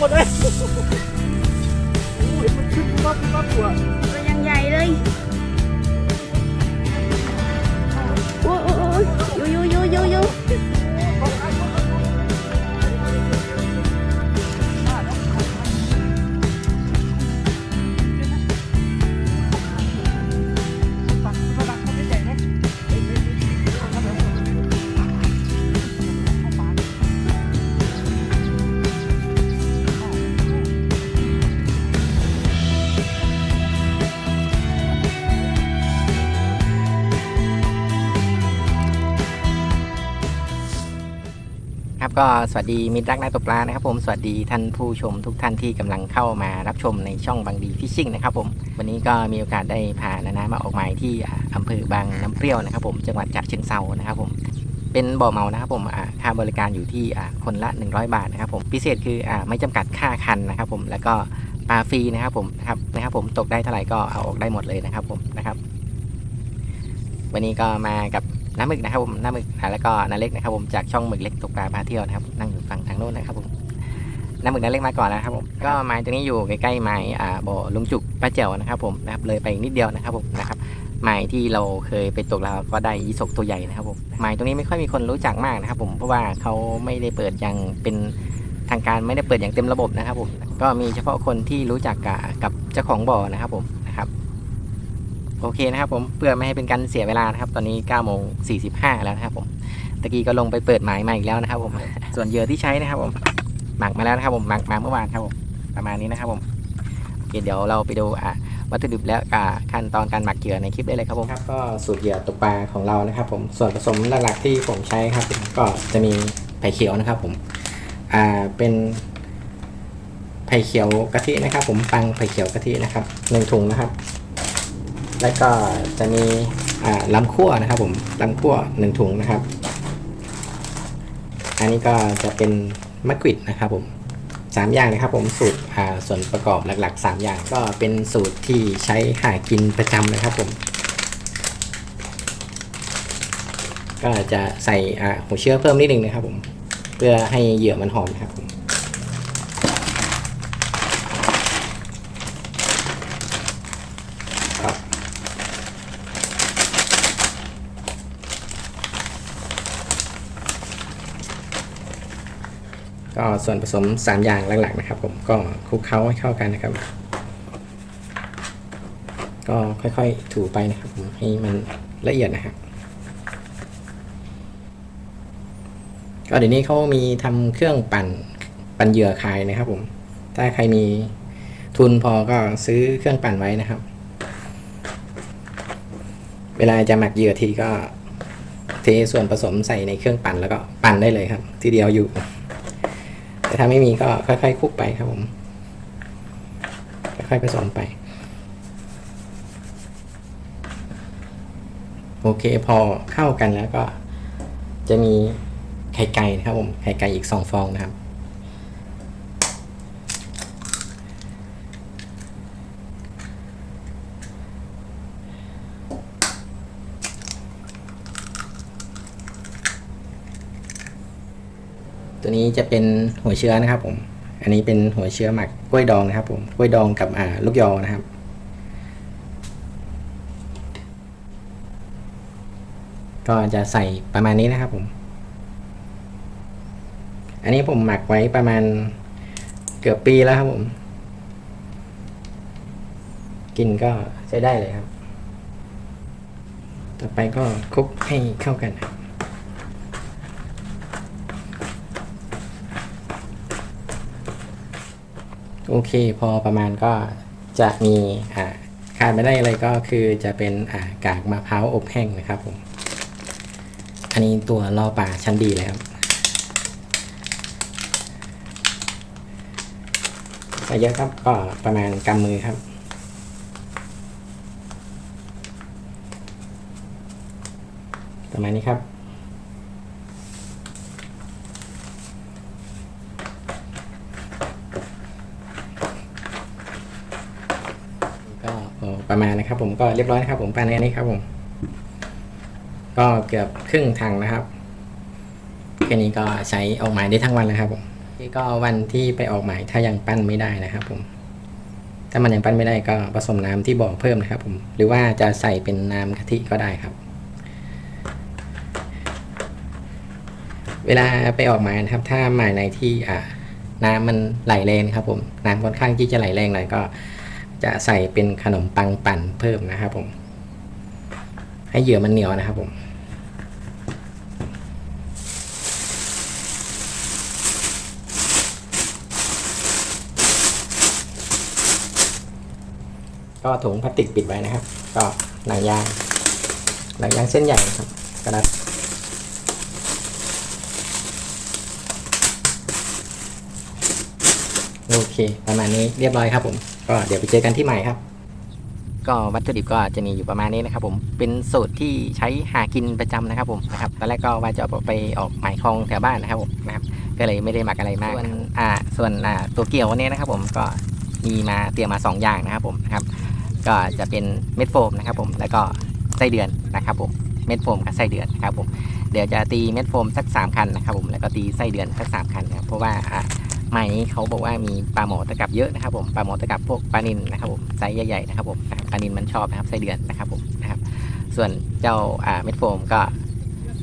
หมดเลยโอ้ยมันขึ้นรอบรอบตัวตัวยังใหญ่เลยโอ้ยโอ้ยโอ้ยอยู่อยู่อยู่อยู่อยู่ ก็สวัสดีมิตรรักนักตกปลานะครับผมสวัสดีท่านผู้ชมทุกท่านที่กำลังเข้ามารับชมในช่องบางดีฟิชชิ่งนะครับผมวันนี้ก็มีโอกาสได้พานานามาออกหมายที่อ่าอำเภอบางน้ำเปรี้ยวนะครับผมจังหวัดฉะเชิงเซานะครับผมเป็นบ่อเมานะครับผมค่าบริการอยู่ที่คนละ 100 บาทนะครับผมพิเศษคืออไม่จำกัดค่าคันนะครับผมแล้วก็ปลาฟรีนะครับผมนะครับนะครับผมตกได้เท่าไหร่ก็เอาออกได้หมดเลยนะครับผมนะครับ วันนี้ก็มากับ น้ำหมึกนะครับผมน้ำหมึกแล้วก็น้าเล็กนะครับผมจากช่องหมึกเล็กตกปลาพาเที่ยวนะครับนั่งอยู่ฝั่งทางโน้นนะครับผมน้ำหมึกน้าเล็กมาก่อนนะครับผมก็ไม้ตัวนี้อยู่ใกล้ๆไม้อ่าบ่อลุงจุกป้าแจ๋วนะครับผมนะครับเลยไปนิดเดียวนะครับผมนะครับไม้ที่เราเคยไปตกแล้วก็ได้ยีสกตัวใหญ่นะครับผมไม้ตรงนี้ไม่ค่อยมีคนรู้จักมากนะครับผมเพราะว่าเขาไม่ได้เปิดอย่างเป็นทางการไม่ได้เปิดอย่างเต็มระบบนะครับผมก็มีเฉพาะคนที่รู้จักกับเจ้าของบ่อนะครับผม โอเคนะครับผมเพื่อไม่ให้เป็นการเสียเวลานะครับตอนนี้9โมง45 แล้วนะครับผมตะกี้ก็ลงไปเปิดหมายมาอีกแล้วนะครับผมส่วนเหยื่อที่ใช้นะครับผมหมักมาแล้วนะครับผมหมักมาเมื่อวานครับผมประมาณนี้นะครับผมโอเคเดี๋ยวเราไปดูอะวัตถุดิบและอ่าขั้นตอนการหมักเหยื่อในคลิปได้เลยครับผมครับก็สูตรเหยื่อตกปลาของเรานะครับ ผมส่วนผสมหลักๆที่ผมใช้ครับก็จะมีไผ่เขียวนะครับผมอ่าเป็นไผ่เขียวกะทินะครับ ผมปังไผ่เขียวกะทินะครับหนึ่งถุงนะครับ แล้วก็จะมีอ่าลำขั้วนะครับผมลำขั้วหนึ่งถุงนะครับ อันนี้ก็จะเป็นมะกริดนะครับผมสามอย่างนะครับผมสูตรส่วนประกอบหลักๆ 3 อย่างก็เป็นสูตรที่ใช้หากินประจำนะครับผมก็จะใส่หัวเชื้อเพิ่มนิดนึงนะครับผมเพื่อให้เหยื่อมันหอมนะครับผม ก็ส่วนผสม 3 อย่างหลักๆนะครับ ผมก็คลุกเคล้าให้เข้ากันนะครับ ก็ค่อยๆถูไปนะครับผมให้มันละเอียดนะครับ ก็เดี๋ยวนี้เขามีทำเครื่องปั่นปั่นเหยื่อขายนะครับ ผม ถ้าใครมีทุนพอก็ซื้อเครื่องปั่นไว้นะครับ เวลาจะหมักเหยื่อทีก็เทส่วนผสมใส่ในเครื่องปั่นแล้วก็ปั่นได้เลยครับ ทีเดียวอยู่ ถ้าไม่มีก็ค่อยๆคลุกไปครับผม ค่อยๆผสมไป โอเคพอเข้ากันแล้วก็ จะมีไข่ไก่นะครับผม ไข่ไก่อีกสองฟองนะครับ ตัวนี้จะเป็นหัวเชื้อนะครับผม อันนี้เป็นหัวเชื้อหมักกล้วยดองนะครับ ผมกล้วยดองกับอ่าลูกยอนะครับ ก็จะใส่ประมาณนี้นะครับผม อันนี้ผมหมักไว้ประมาณเกือบปีแล้วครับผม กินก็ใช้ได้เลยครับ ต่อไปก็คลุกให้เข้ากันนะครับ โอเค พอประมาณก็จะมีอ่าขาดไม่ได้อะไรก็คือจะเป็นอ่ากากมะพร้าวอบแห้งนะครับผม อันนี้ตัวล่อปลาชั้นดีเลยครับใส่เยอะครับก็ประมาณกำมือครับ ประมาณนี้ครับ ก็พอ ประมาณนะครับ ผมก็เรียบร้อยนะครับ ผมปลนนี้ครับ ผม ก็เกือบครึ่งถังนะครับแค่นี้ก็ใช้ออกหมายได้ทั้งวันแล้วครับ ผมนี่ก็วันที่ไปออกหมายถ้ายังปั้นไม่ได้นะครับ ผม ถ้ามันยังปั้นไม่ได้ก็ผสมน้ำที่บ่อเพิ่มนะครับ ผม หรือว่าจะใส่เป็นน้ำกะทิก็ได้ครับเวลาไปออกหมายนะครับ ถ้าหมายไหนที่อ่าน้ำมันไหลแรงครับ ผมน้ำค่อนข้างที่จะไหลแรงหน่อยก็ จะใส่เป็นขนมปังปั่นเพิ่มนะครับผม ให้เหยื่อมันเหนียวนะครับผมก็ถุงพลาสติกปิดไว้นะครับ ก็หนังยางหนังยางเส้นใหญ่ครับกระดาษโอเค ประมาณนี้เรียบร้อยครับผม ก็เดี๋ยวไปเจอกันที่ใหม่ครับ ก็วัตถุดิบก็จะมีอยู่ประมาณนี้นะครับ ผมเป็นสูตรที่ใช้หากินประจำนะครับผมนะครับตอนแรกก็ว่าจะเอาไปออกหมายคลองแถวบ้านนะครับผมนะครับก็เลยไม่ได้หมักอะไรมากส่วนอ่าส่วนอ่าตัวเกี่ยววันนี้นะครับ ผมก็มีมาเตรียมมาสองอย่างนะครับผมนะครับก็จะเป็นเม็ดโฟมนะครับผมแล้วก็ไส้เดือนนะครับผมเม็ดโฟมกับไส้เดือนนะครับผมเดี๋ยวจะตีเม็ดโฟมสัก 3 คันนะครับผมแล้วก็ตีไส้เดือนสัก 3 คันนะครับเพราะว่าอะ ไม้นี้เขาบอกว่ามีปลาหมอตะกับเยอะนะครับ ผมปลาหมอตะกับพวกปลานินนะครับผมไซส์ใหญ่ๆนะครับผมปลานินมันชอบนะครับไส้เดือนนะครับผมนะครับ ส่วนเจ้าอ่าเม็ดโฟมก็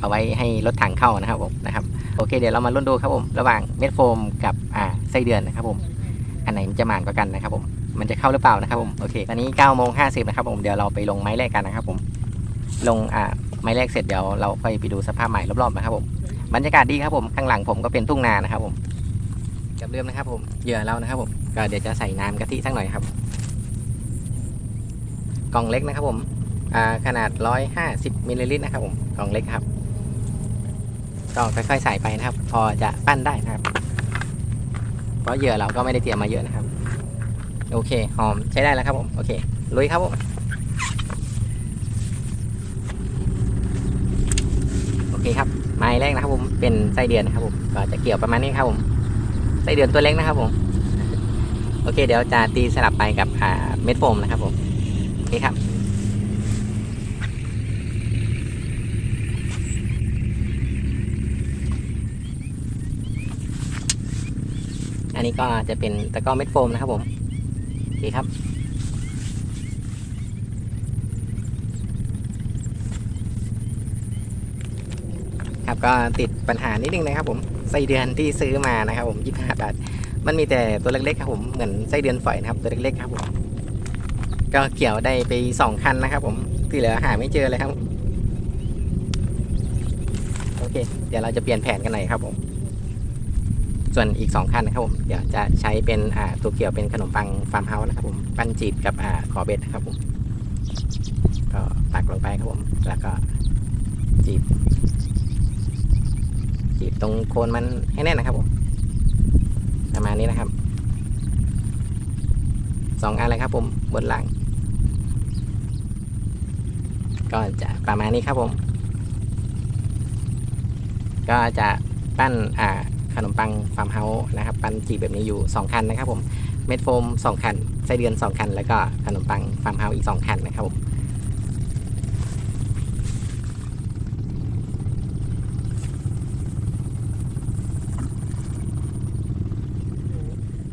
เอาไว้ให้รถถังเข้านะครับผมนะครับโอเคเดี๋ยวเรามาลุ้นดูครับผมระหว่างเม็ดโฟมกับอ่าไส้เดือนนะครับ ผมอันไหนมันจะหมานกว่ากันนะครับ ผมมันจะเข้าหรือเปล่านะครับผมโอเคตอนนี้9ก้าโมงห้นะครับผมเดี๋ยวเราไปลงไม้แรกกันนะครับ ผมลงอ่าไม้แรกเสร็จเดี๋ยวเราค่อยไปดูสภาพใหม่รอบๆนะครับผมบรรยากาศดีครับผมข้างหลังผมก็เป็นทุ่งนานะครับผม กับเริ่มนะครับผมเหยื่อเรานะครับผมก็เดี๋ยวจะใส่น้ำกะทิสักหน่อยครับ กล่องเล็กนะครับผมอ่าขนาด 150มิลลิลิตรนะครับผมกล่องเล็กครับก็ค่อยๆใส่ไปนะครับ พอจะปั้นได้นะครับ เพราะเหยื่อเราก็ไม่ได้เตรียมมาเยอะนะครับ โอเคหอมใช้ได้แล้วครับผมโอเคลุยครับผมโอเคครับไม้แรกนะครับผมเป็นไส้เดือนนะครับผมก็จะเกี่ยวประมาณนี้ครับผม ส้เดือนตัวเล็กนะครับผม โอเค เดี๋ยวจะตีสลับไปกับอ่าเม็ดโฟมนะครับผมโอเคครับอันนี้ก็จะเป็นตะกร้อเม็ดโฟมนะครับผมโอเคครับ ครับก็ติด ปัญหานิดนึงนะครับผมไส้เดือนที่ซื้อมานะครับผม25บาทมันมีแต่ตัวเล็กๆครับผมเหมือนไส้เดือนฝอยนะครับตัวเล็กๆครับผมก็เกี่ยวได้ไปสองคันนะครับ ผมที่เหลือหาไม่เจอเลยครับโอเค เดี๋ยวเราจะเปลี่ยนแผนกันหน่อยครับผม ส่วนอีก2คันนะครับผมเดี๋ยวจะใช้เป็นอ่าตัวเกี่ยวเป็นขนมปังฟาร์มเฮาส์นะครับผมปั้นจีบกับอ่าขอเบ็ดนะครับผมก็ปักลงไปครับผม แล้วก็จีบ จีบตรงโคนมันให้แน่นนะครับผมประมาณนี้นะครับสองอันเลยครับผมบนหลังก็จะประมาณนี้ครับผม ก็จะปั้นอ่าขนมปังฟาร์มเฮาส์นะครับ ปั้นจีบแบบนี้อยู่ 2 คันนะครับผม เม็ดโฟม 2 คันไส้เดือน 2 คัน แล้วก็ขนมปังฟาร์มเฮาส์อีก 2 คันนะครับผม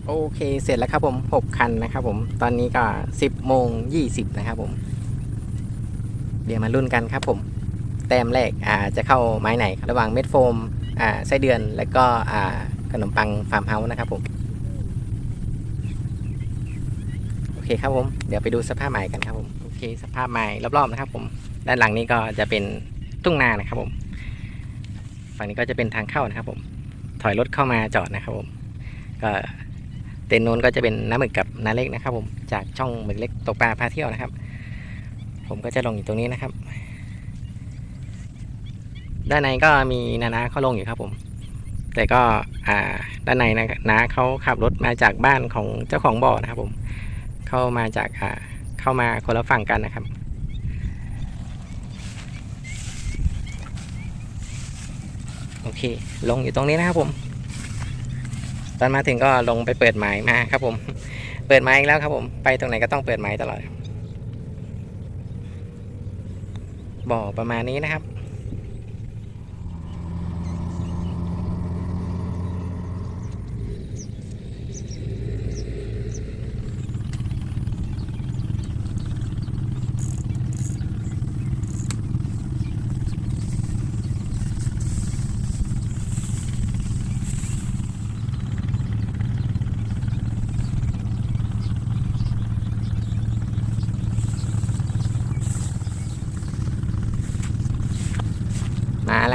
โอเคเสร็จแล้วครับผม 6 คันนะครับผม ตอนนี้ก็ 10โมง20 นะครับผม เดี๋ยวมาลุ้นกันครับผม แต้มแรกอ่าจะเข้าไม้ไหน ระหว่างเม็ดโฟมอ่าไส้เดือนแล้วก็อ่าขนมปังฟาร์มเฮาส์นะครับผม โอเคครับผม เดี๋ยวไปดูสภาพใหม่กันครับผม โอเค สภาพใหม่รอบๆนะครับผม ด้านหลังนี้ก็จะเป็นทุ่งนานะครับผม ฝั่งนี้ก็จะเป็นทางเข้านะครับผม ถอยรถเข้ามาจอดนะครับผม ก็ เต็นท์นู้นก็จะเป็นน้ำหมึกกับน้าเล็กนะครับ ผมจากช่องหมึกเล็กตกปลาพาเที่ยวนะครับ ผมก็จะลงอยู่ตรงนี้นะครับ ด้านในก็มีนานาเขาลงอยู่ครับผม แต่ก็อ่าด้านในนะนาเขาขับรถมาจากบ้านของเจ้าของบ่อนะครับ ผมเข้ามาจากอ่าเข้ามาคนละฝั่งกันนะครับโอเค ลงอยู่ตรงนี้นะครับผม ตอนมาถึงก็ลงไปเปิดหมายมาครับผม เปิดหมายอีกแล้วครับผม ไปตรงไหนก็ต้องเปิดหมายตลอดบ่อประมาณนี้นะครับ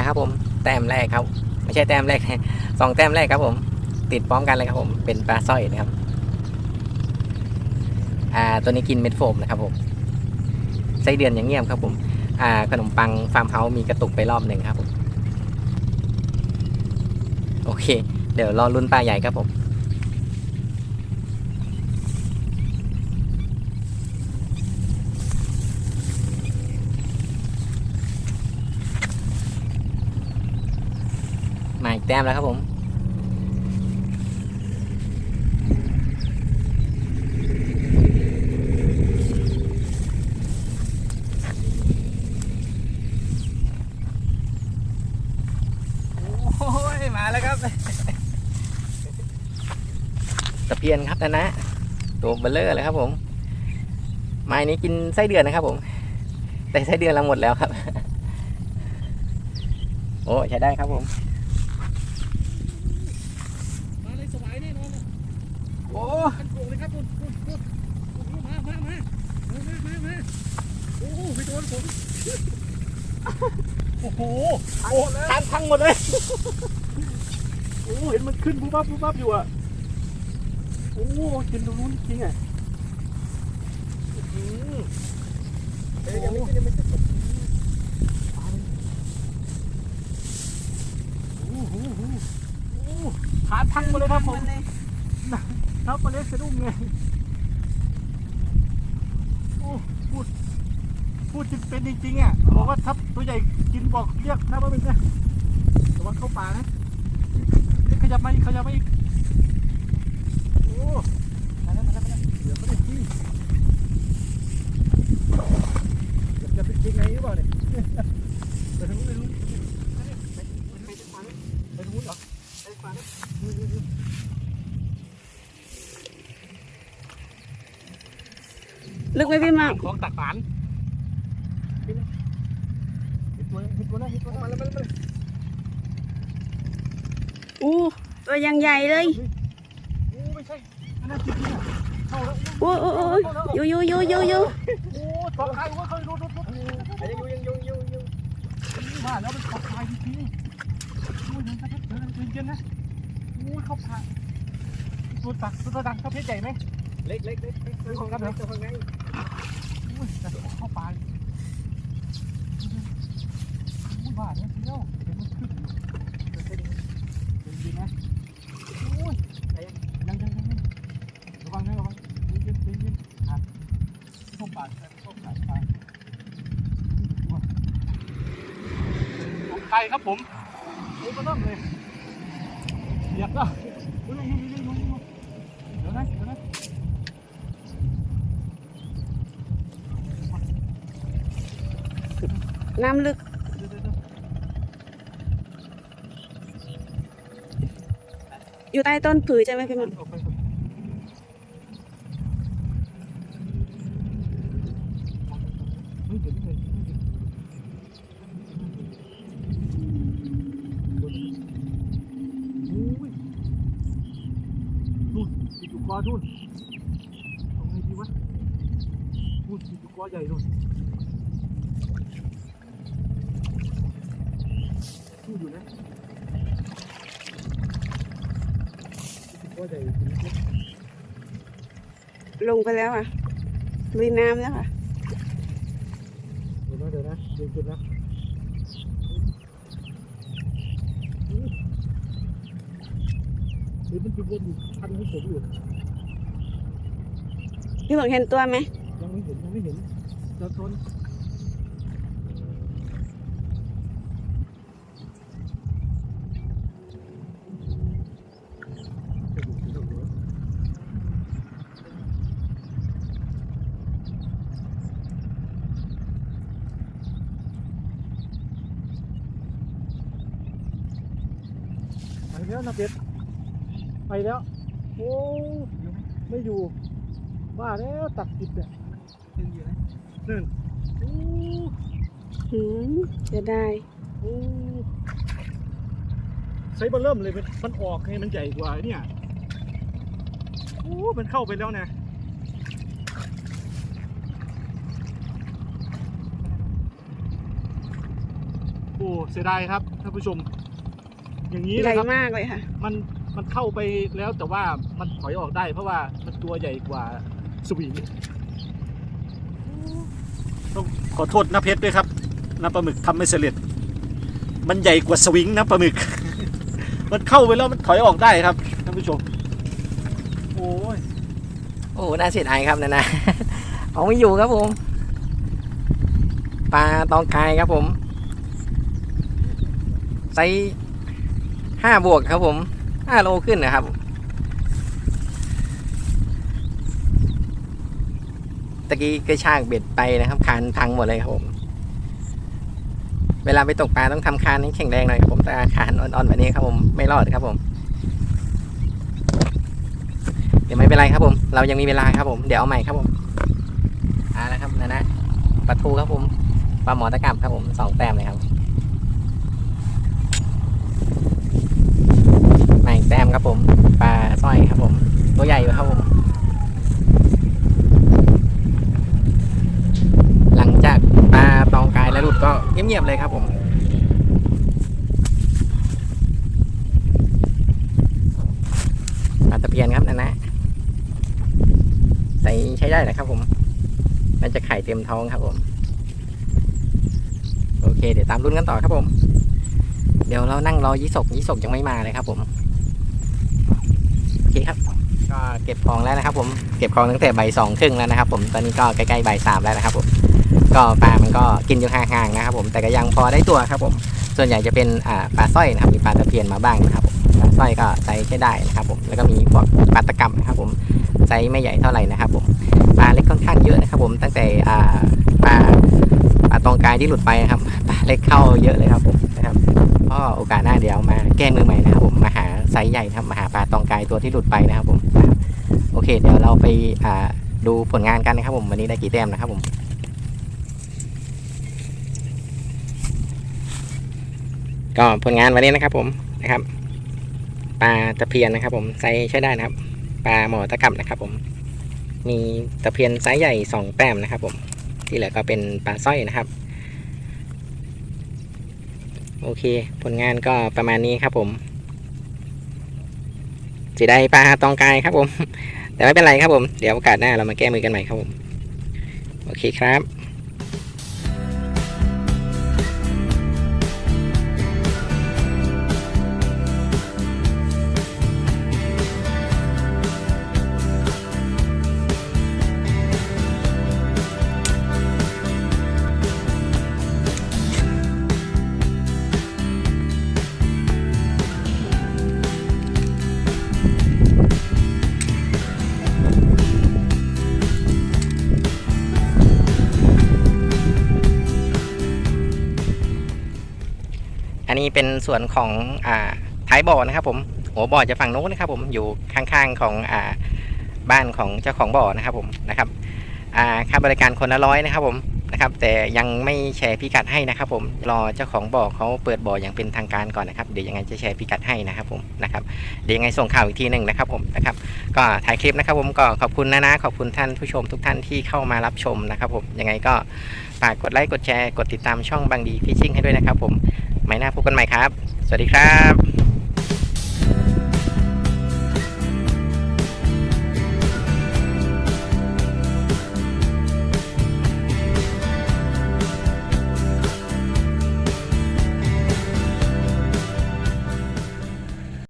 โครับผมแต้มแรกครับ ไม่ใช่แต้มแรกสองแต้มแรกครับผม ติดพร้อมกันเลยครับผมเป็นปลาสร้อยนะครับอ่าตัวนี้กินเม็ดโฟมนะครับผมไส้เดือนอย่างเงียบครับผมอ่าขนมปังฟาร์มเฮาส์มีกระตุกไปรอบหนึ่งครับผมโอเค เดี๋ยวรอลุ้นปลาใหญ่ครับผม มาอีกแต้มแล้วครับผม โอ้ย มาแล้วครับ ตะเพียนครับนะนะ ตัวเบลเลอร์เลยครับผม ไม้นี้กินไส้เดือนนะครับผม แต่ไส้เดือนเราหมดแล้วครับ โอ้ใช้ได้ครับผม มาเลยสบายแน่นอนเลย โอ้ ขันโกงเลยครับคุณคุณคุณโอ้โหมามามามามามามา โอ้โหไปโดนผมโอ้โหโอ้ทานพังหมดเลย โอ้เห็นมันขึ้นบูบับบูบับอยู่อะ โอ้กินตรงนู้นจริงอะเอ้ยยังไม่ขึ้นยังไม่ขึ้นโอ้โหขาพังหมดเลยครับผมครับมาเล็กสะดุ้งไงอ้พูด พูดจริงเป็นจริงๆอะบอกว่าถ้าตัวใหญ่กินบอกเรียกนะว่าเป็นไงระวังเข้าป่านะเอ๊ะขยับมาอีกขยับมาอีกโอ้มาแล้วมาแล้วมาแล้วเดี๋ยวเขาได้ที่เดี๋ยวจะเป็นยังไงหรือเปล่าเนี่ยไปทางนู้นไปทางนู้นไปไปไปทางนู้นไปทางนู้นเหรอไปทางนู้นนี่นี่นี่ลึกไหมพี่มากของตักหมาน อู้ตัวยังใหญ่เลยโอ้ไม่ใช่อันนั้นจริงๆอะเข้าแล้วโอ้ยโอ้ยโอ้ยอยู่อยู่อยู่อยู่อยู่โอ้ตอกไข่โอ้ยเคยดูดูดูยังอยู่ยังอยู่ยังอยู่ว่าแล้วมันตอกไข่จริงๆโอ้ยเดินสักเดินเดินเย็นนะโอ้ยเข้าผ่านตัวตักตัวตักเขาเพชรใหญ่ไหมเล็กเล็กเล็กเล็กเล็กของกันเหรอข้างในโอ้ยแต่เข้าป่า โอ้ยบ้าเนี่ยเที่ยวเดี๋ยวมันขึ้นเดินเย็นนะโอ้ยยังยังยังยังระวังนะระวังเย็นเย็นเย็นอะเข้าป่าเข้าป่าป่าของใครครับผมโอ้ก็ต้องเลยเหยียบแล้วโอ้ยยังยังยังยังเดี๋ยวนะเดี๋ยวนะน้ำลึก เดี๋ยวเดี๋ยวเดี๋ยว อยู่ใต้ต้นผือใช่ไหมพี่มากออกไปก่อนไม่เห็นไม่เห็นไหนโอ้ยนู่นติดอยู่กอนู่นเอาไงดีวะนู่นติดอยู่กอใหญ่นู่นนู่นอยู่นะติดอยู่นะ ลงไปแล้วอะลุยน้ำแล้วค่ะเดี๋ยวนะเดี๋ยวนะเดี๋ยวจุดนะเฮ้ยมันจะวนอยู่พันให้ผมอยู่พี่บอกเห็นตัวไหมยังไม่เห็นยังไม่เห็นจะทนไป แล้วนะเป็ดไปแล้ว โอ้ไม่อยู่บ้าแล้วตักจิตเนี่ยยังอยู่นะนั่นโอ้หืมจะได้โอ้ใช้เบอร์เริ่มเลยมันมันออกให้มันใหญ่กว่าไอ้เนี่ยโอ้มันเข้าไปแล้วนะอ้เสียดายครับท่านผู้ชม อย่างนี้ใหญ่นะครับ มากเลยค่ะ มันมันเข้าไปแล้วแต่ว่ามันถอยออกได้ เพราะว่ามันตัวใหญ่กว่าสวิงต้องขอโทษนะเพชรด้วยครับนะปลาหมึกทำไม่เสร็จมันใหญ่กว่าสวิงนะปลาหมึก มันเข้าไปแล้วมันถอยออกได้ครับท่านผู้ชมโอ้ยโอ้โหน่าเสียดายครับนะนะ เอาไม่อยู่ครับผม ปลาตองกายครับผมไซส์ ห้าบวกครับผมห้าโลขึ้นนะครับ ตะกี้กระชากเบ็ดไปนะครับ คานพังหมดเลยครับผม เวลาไปตกปลาต้องทำคานให้แข็งแรงหน่อยครับผมแต่คานอ่อนๆแบบนี้ครับผมไม่รอดครับผมเดี๋ยวไม่เป็นไรครับผม เรายังมีเวลาครับผม เดี๋ยวเอาใหม่ครับผมเอาละครับนะนะปลาทูครับผมปลาหมอตะกับครับผมสองแต้มเลยครับมาอีกแต้มครับผม ปลาสร้อยครับผม ตัวใหญ่อยู่ครับผม หลังจากปลาตองกายและหลุดก็เงียบๆเลยครับผมปลาตะเพียนครับนะนะใส่ใช้ได้แหละครับผมมันจะไข่เต็มท้องครับผม โอเค เดี๋ยวตามรุ่นกันต่อครับผม เดี๋ยวเรานั่งรอยี่สกยี่สกยังไม่มาเลยครับผม โอเคครับ ก็เก็บของแล้วนะครับผม เก็บของตั้งแต่ใบสองครึ่งแล้วนะครับผม ตอนนี้ก็ใกล้ๆใบสามแล้วนะครับผม ก็ปลามันก็กินอยู่ห่างๆนะครับผมแต่ก็ยังพอได้ตัวครับผม ส่วนใหญ่จะเป็นปลาสร้อยนะครับมีปลาตะเพียนมาบ้างนะครับผมปลาสร้อยก็ไซส์ใช้ได้นะครับผมแล้วก็มีพวกปลาตะกำนะครับผมไซส์ไม่ใหญ่เท่าไหร่นะครับผมปลาเล็กค่อนข้างเยอะนะครับผมตั้งแต่ปลาปลาตองกายที่หลุดไปนะครับปลาเล็กเข้าเยอะเลยครับผมนะครับก็โอกาสหน้าเดี๋ยวมาแก้มือใหม่นะครับผมมาหาไซส์ใหญ่ครับมาหาปลาตองกายตัวที่หลุดไปนะครับผมโอเคเดี๋ยวเราไปดูผลงานกันนะครับผมวันนี้ได้กี่แต้มนะครับผม ก็ผลงานวันนี้นะครับผมนะครับปลาตะเพียนนะครับผมไซส์ใช้ได้นะครับปลาหมอตะกับนะครับ ผม มีตะเพียนไซส์ใหญ่สองแต้มนะครับ ผม ที่เหลือก็เป็นปลาสร้อยนะครับ โอเค ผลงานก็ประมาณนี้ครับผมสีได้ปลาตองกายครับผม แต่ไม่เป็นไรครับผม เดี๋ยวโอกาสหน้าเรามาแก้มือกันใหม่ครับผม โอเคครับ นี้เป็นส่วนของอ่าท้ายบ่อนะครับ ผมหัวบ่อจะฝั่งโน้นนะครับ ผมอยู่ข้างๆของอ่าบ้านของเจ้าของบ่อนะครับ ผมนะครับอ่าค่าบริการคนละร้อยนะครับผมนะครับแต่ยังไม่แชร์พิกัดให้นะครับ ผมรอเจ้าของบ่อเขาเปิดบ่ออย่างเป็นทางการก่อนนะครับเดี๋ยวยังไงจะแชร์พิกัดให้นะครับผมนะครับเดี๋ยวยังไงส่งข่าวอีกทีหนึ่งนะครับผมนะครับก็ถ่ายคลิปนะครับผมก็ขอบคุณนะนะขอบคุณท่านผู้ชมทุกท่านที่เข้ามารับชมนะครับผมยังไงก็ฝากกดไลค์กดแชร์กดติดตามช่องบางดีฟิชชิ่งให้ด้วยนะครับผม ไม่น่าพบกันใหม่ครับ สวัสดีครับ